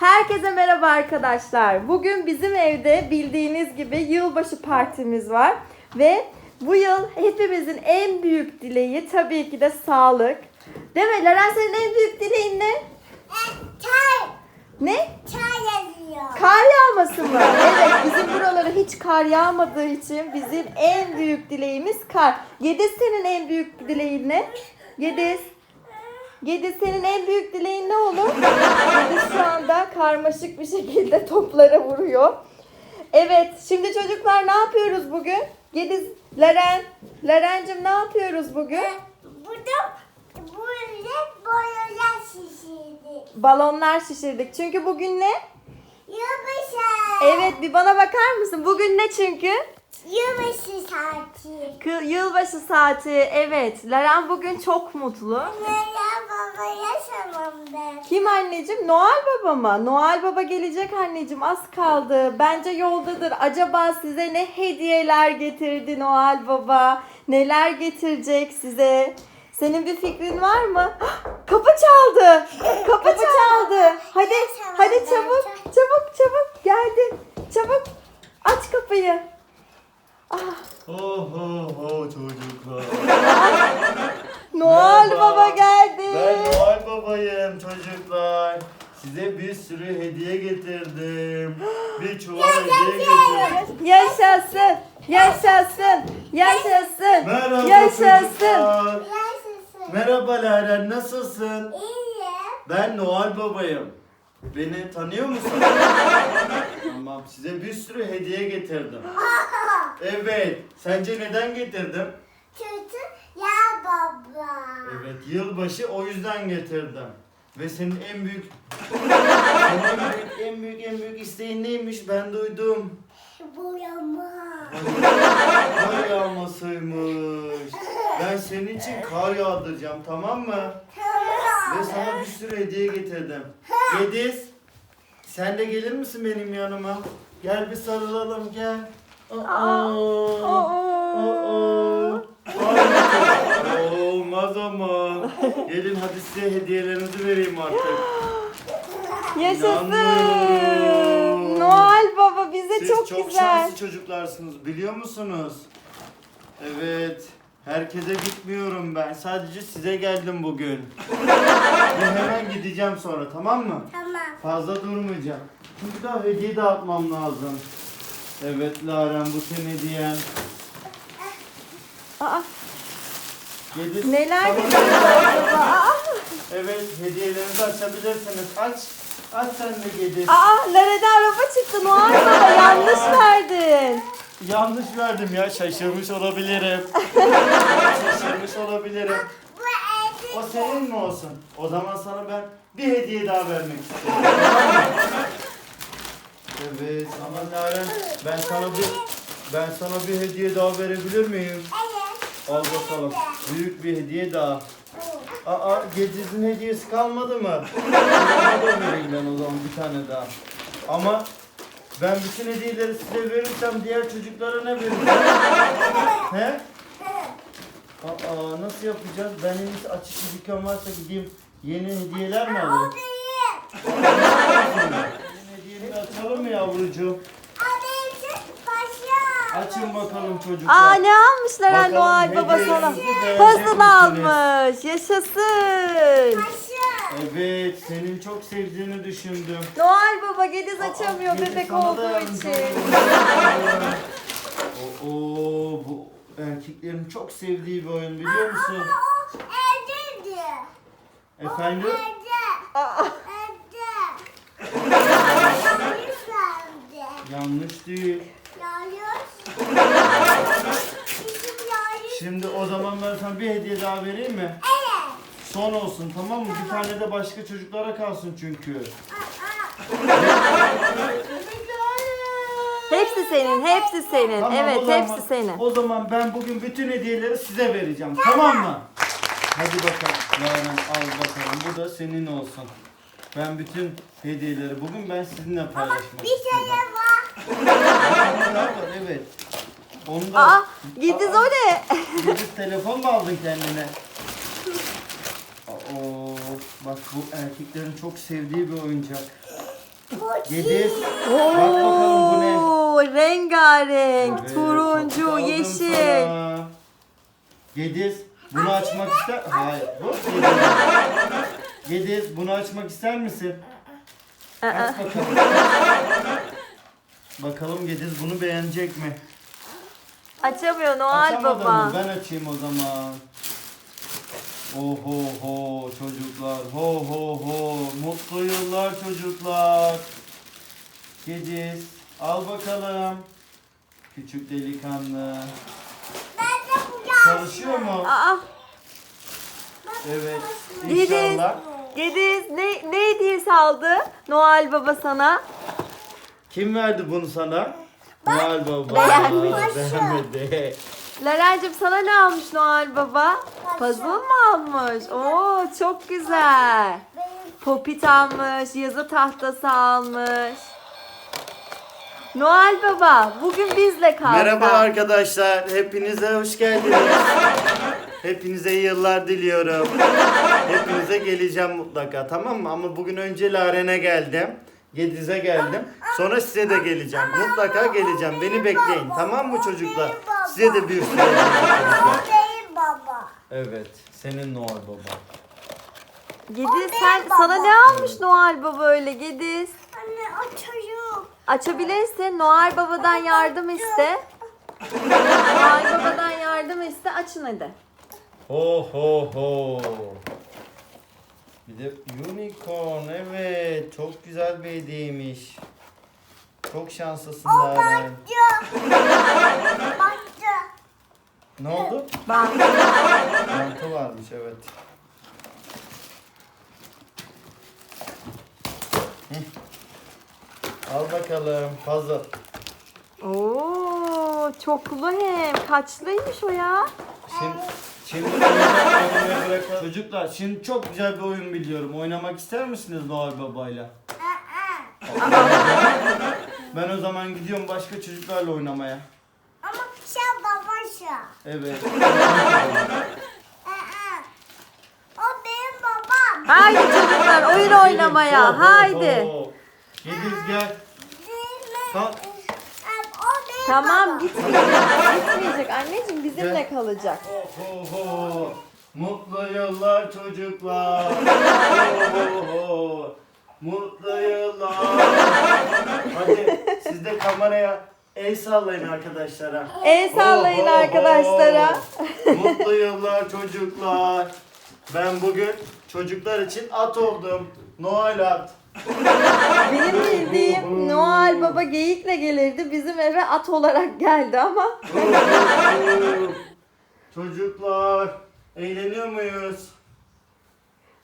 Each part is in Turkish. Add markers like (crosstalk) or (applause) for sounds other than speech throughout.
Herkese merhaba arkadaşlar. Bugün bizim evde bildiğiniz gibi yılbaşı partimiz var. Ve bu yıl hepimizin en büyük dileği tabii ki de sağlık. Değil mi? Leren senin en büyük dileğin ne? Çay. Ne? Çay yazıyor. Kar yağması mı? Evet bizim buralara hiç kar yağmadığı için bizim en büyük dileğimiz kar. Yediz senin en büyük dileğin ne? Yediz. Yediz senin en büyük dileğin ne olur? Yediz şu anda karmaşık bir şekilde toplara vuruyor. Evet şimdi çocuklar ne yapıyoruz bugün? Yediz, Leren, Lerencim ne yapıyoruz bugün? Burada burada boyalar şişirdi. Balonlar şişirdik. Çünkü bugün ne? Yılbaşı. Evet bir bana bakar mısın? Bugün ne çünkü? Yılbaşı saati. Kı- Yılbaşı saati evet. Leren bugün çok mutlu. Neler baba yaşamam ben. Kim anneciğim? Noel Baba mı? Noel Baba gelecek anneciğim az kaldı. Bence yoldadır. Acaba size ne hediyeler getirdi Noel Baba? Neler getirecek size? Senin bir fikrin var mı? (gasps) Kapı çaldı. Kapı çaldı. Hadi hadi çabuk çabuk çabuk geldi. Çabuk aç kapıyı. Ho ho ho çocuklar. (laughs) Noel Merhaba. Baba geldi. Ben Noel babayım çocuklar. Size bir sürü hediye getirdim. (gasps) Bir çuval hediye getirdim. Yaşasın, yaşasın, yaşasın, Merhaba yaşasın. çocuklar. Yaşasın. Merhaba Leren nasılsın? İyi. Ben Noel babayım. Beni tanıyor musun? (laughs) tamam size bir sürü hediye getirdim. Evet. Sence neden getirdim? Kötü ya baba. Evet, yılbaşı o yüzden getirdim. Ve senin en büyük en büyük en büyük en büyük isteğin neymiş ben duydum. Boyama. Kar yağmasıymış. Ben senin için kar yağdıracağım tamam mı? Ve sana bir sürü hediye getirdim. Yediz. Sen de gelir misin benim yanıma? Gel bir sarılalım gel. Olmaz ama. Gelin hadi size hediyelerinizi vereyim artık. Yaşasın. İnanmıyorum. Noel Baba bize Siz çok, çok güzel. şanslı çocuklarsınız biliyor musunuz? Evet. Herkese gitmiyorum ben. Sadece size geldim bugün. Ve hemen gideceğim sonra tamam mı? Tamam. Fazla durmayacağım. Çünkü daha hediye dağıtmam lazım. Evet Laren bu senin hediyen. Aa, Yedi- neler Tamam. (laughs) Aa, Evet hediyelerinizi açabilirsiniz. Aç. Aç sen de Gediz. aa, Lare'de araba çıktı Noel yanlış verdin. Yanlış verdim ya şaşırmış olabilirim. şaşırmış olabilirim. Bu. O senin mi olsun? O zaman sana ben bir hediye daha vermek istiyorum. Tamam mı? Evet ama Naren ben sana bir ben sana bir hediye daha verebilir miyim? Evet. Al bakalım. Büyük bir hediye daha. Aa Gediz'in hediyesi kalmadı mı? (laughs) Da vereyim ben o zaman bir tane daha. Ama ben bütün hediyeleri size verirsem diğer çocuklara ne vereceğim? (laughs) He? Aa nasıl yapacağız? Ben en iyisi açık bir dükkan varsa gideyim yeni hediyeler mi alayım? değil. Yeni hediyeleri açalım mı yavrucuğum? O. Açın bakalım çocuklar. Aa ne almışlar Bakalım Noel Baba sana? Puzzle almış. Yaşasın. Paşa. Evet, senin çok sevdiğini düşündüm. Noel Baba Gediz açamıyor Aa, bebek olduğu için. Oo, bu erkeklerin çok sevdiği bir oyun biliyor musun? O evdeydi. Efendim? Aa, Evde. Yanlış verdi. Yanlış değil. Yanlış. Bizim yanlış. Şimdi ben sana bir hediye daha vereyim mi? Evet. Son olsun tamam mı? Bir tane de başka çocuklara kalsın çünkü. (laughs) hepsi senin, hepsi senin. Tamam, evet, o zaman- hepsi senin. O zaman ben bugün bütün hediyeleri size vereceğim. Tamam mı? Hadi bakalım. Yaren al bakalım. Bu da senin olsun. Ben bütün hediyeleri bugün ben sizinle paylaşmak Bir şey var. Bir daha var, Evet. Onu da Aa, Gediz o ne? Gidip telefon mu aldın kendine? Oo, bak bu erkeklerin çok sevdiği bir oyuncak. Gediz. Bak bakalım bu ne? Oo, rengarenk, Evet, turuncu, aldım yeşil. sana. Gediz bunu açmak ister... Hayır. Bu Gediz. Bunu açmak ister misin? Aa, Aç bakalım. Bakalım Gediz bunu beğenecek mi? Açamıyor Noel Açamadı Baba. Ben açayım o zaman. Oh ho ho çocuklar. Ho ho ho. Mutlu yıllar çocuklar. Gediz al bakalım. Küçük delikanlı. Ben de bu Çalışıyor mu? Aa, Evet. Gediz, İnşallah. Gediz ne, ne hediyesi aldı Noel Baba sana? Kim verdi bunu sana? Noel Baba. Beğenmiş. Beğenmedi. Larencim sana ne almış Noel Baba? Puzzle mı almış? Oo çok güzel. Popit almış, yazı tahtası almış. Noel Baba bugün bizle kal. Merhaba arkadaşlar. Hepinize hoş geldiniz. (laughs) Hepinize iyi yıllar diliyorum. (laughs) Hepinize geleceğim mutlaka tamam mı? Ama bugün önce Laren'e geldim. Gediz'e geldim. Sonra size de geleceğim. Mutlaka geleceğim. Beni bekleyin. Tamam mı çocuklar? Size de bir benim baba. Evet. Senin Noel Baba. Gediz sen sana ne almış Noel Baba öyle Gediz? Anne o çocuk. Açabilirsin. Noel Baba'dan yardım iste. Noel Baba'dan yardım iste. Açın hadi. Ho ho ho. Bir de unicorn evet çok güzel bir hediyeymiş. Çok şanslısın Laren. Baktı. (laughs) Baktı. Ne oldu? Bak. Mantı varmış evet. Hı. Al bakalım puzzle. Oo, çoklu hem. Kaçlıymış o ya? Şimdi, şimdi. Çocuklar şimdi çok güzel bir oyun biliyorum. Oynamak ister misiniz Noel Baba'yla? Ben o zaman gidiyorum başka çocuklarla oynamaya. Ama sen babası. Evet. O benim babam. Haydi çocuklar oyun oynamaya. Haydi. Yediz gel. Kalk. Tamam gitmeyecek. Gitmeyecek. Anneciğim bizimle kalacak. Ho ho ho. Mutlu yıllar çocuklar. Ho ho ho. Mutlu yıllar. Hadi siz de kameraya el sallayın arkadaşlara. El sallayın Ho, ho, ho. arkadaşlara. Mutlu yıllar çocuklar. Ben bugün çocuklar için at oldum. Noel at. (laughs) Benim bildiğim Noel Baba geyikle gelirdi. Bizim eve at olarak geldi ama. (laughs) Çocuklar eğleniyor muyuz?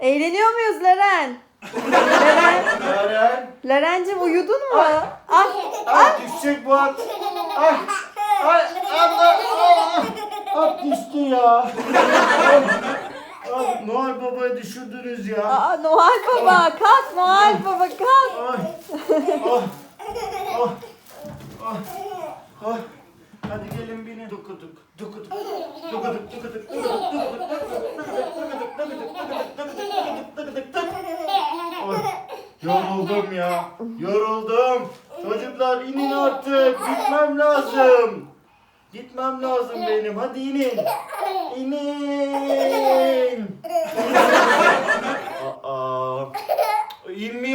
Eğleniyor muyuz Leren? Leren, Yaren. Lerencim uyudun mu? Ay, Ay düşecek bu at. Ay. Ay Allah. Allah. At düştü ya. (laughs) Ay, Noel Baba'yı düşürdünüz ya. aa, Noel Baba kalk Noel Baba kalk. Ay. Oh. Oh. Oh. Oh. Hadi gelin binin. Dukuduk. Dukuduk. Dukuduk. Ay, Yoruldum ya. Yoruldum. Çocuklar inin artık. Gitmem lazım. Gitmem lazım benim. Hadi inin. İnin. Aa.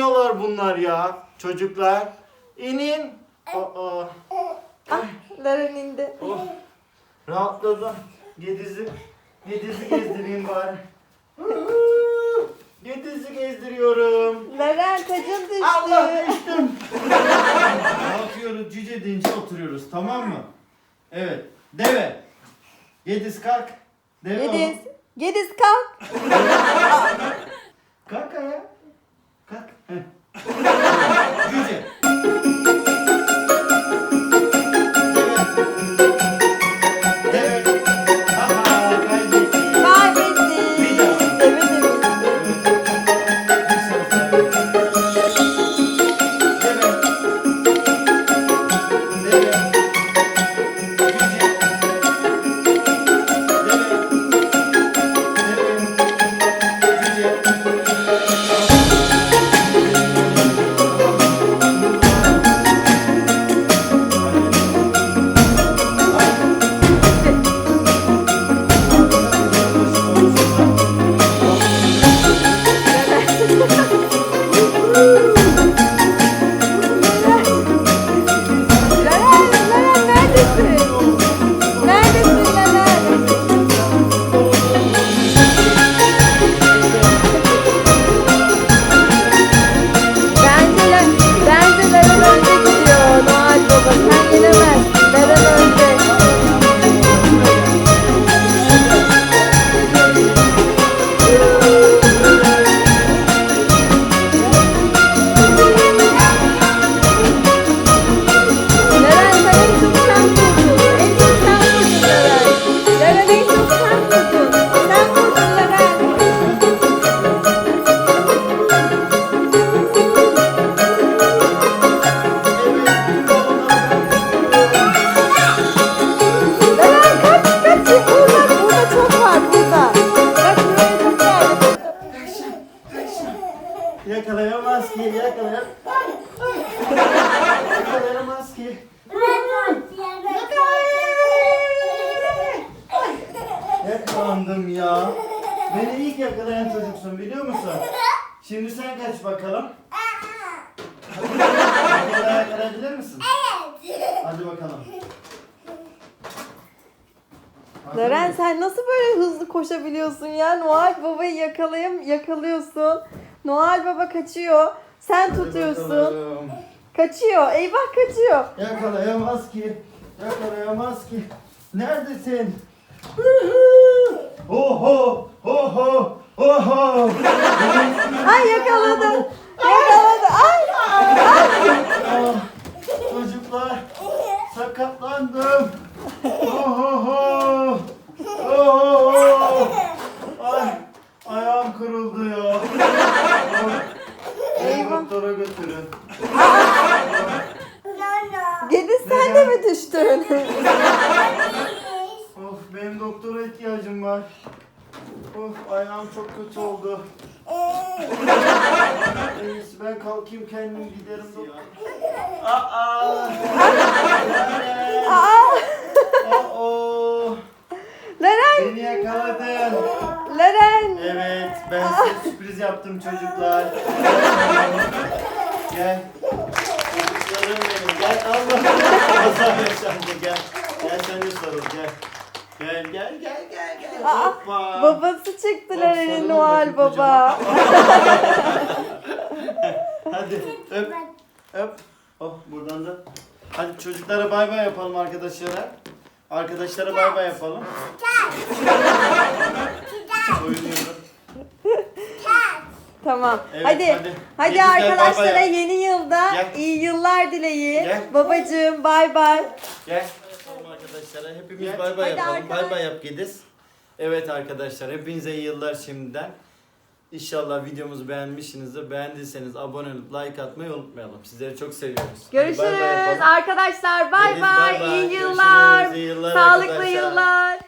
İnmiyorlar bunlar ya. Çocuklar. İnin. Aa. Ah, Leren indi. Oh. Rahatladım. Yedizi, yedizi gezdireyim bari. (laughs) Yedizi gezdiriyorum. Leren tacın düştü. Allah düştüm. (laughs) ne yapıyoruz? Cüce deyince oturuyoruz tamam mı? Evet. Deve. Yediz kalk. Deve Gediz. ol. Gediz kalk. Kalk ayağa. Kalk. Heh. Cüce. Bakalım. Hazır sen nasıl böyle hızlı koşabiliyorsun ya? Noel Baba'yı yakalayım yakalıyorsun. Noel Baba kaçıyor. Sen Hadi tutuyorsun. bakalım. Kaçıyor. Eyvah kaçıyor. Yakalayamaz ki. Yakalayamaz ki. Neredesin? Oho! Oho! Oho! Ay yakaladı. Yakaladı. Ay. Ah, Çocuklar sakatlandım. Oho! Oho! Ay, ayağım kırıldı ya. Beni doktora götürün. Gediz sen de mi düştün? Of benim doktora ihtiyacım var. Of ayağım çok kötü oldu. En iyisi ben kalkayım kendim giderim doktora. Aa! Leren! (laughs) Aa. Aa! Leren. Beni yakaladın. Leren. Evet ben size sürpriz yaptım çocuklar. Gel. Çocuklarım benim. Gel Allah. Kaza yaşandı gel. Gel sen de sarıl gel. Gel gel gel gel gel. Aa, Hoppa. Babası çıktı Leren'in Noel Baba. (laughs) Hadi öp. Öp. Oh buradan da. Hadi çocuklara bay bay yapalım arkadaşlara. Arkadaşlara bay bay yapalım. Oynuyorum. Tamam. Evet, hadi. hadi. Hadi, Yedizler, bay bay arkadaşlara yap. yeni yılda Gel. iyi yıllar dileği. Gel. Babacığım bay bay. Gel. Tamam arkadaşlar hepimiz Gel. bay bay Hadi yapalım. arkadaş- Bay bay yap Gediz. Evet arkadaşlar hepinize iyi yıllar şimdiden. İnşallah videomuzu beğenmişsinizdir. Beğendiyseniz abone olup like atmayı unutmayalım. Sizleri çok seviyoruz. Görüşürüz bay yapalım. arkadaşlar. Bay bay. İyi Görüşürüz. İyi yıllar Sağlıklı arkadaşlar. yıllar.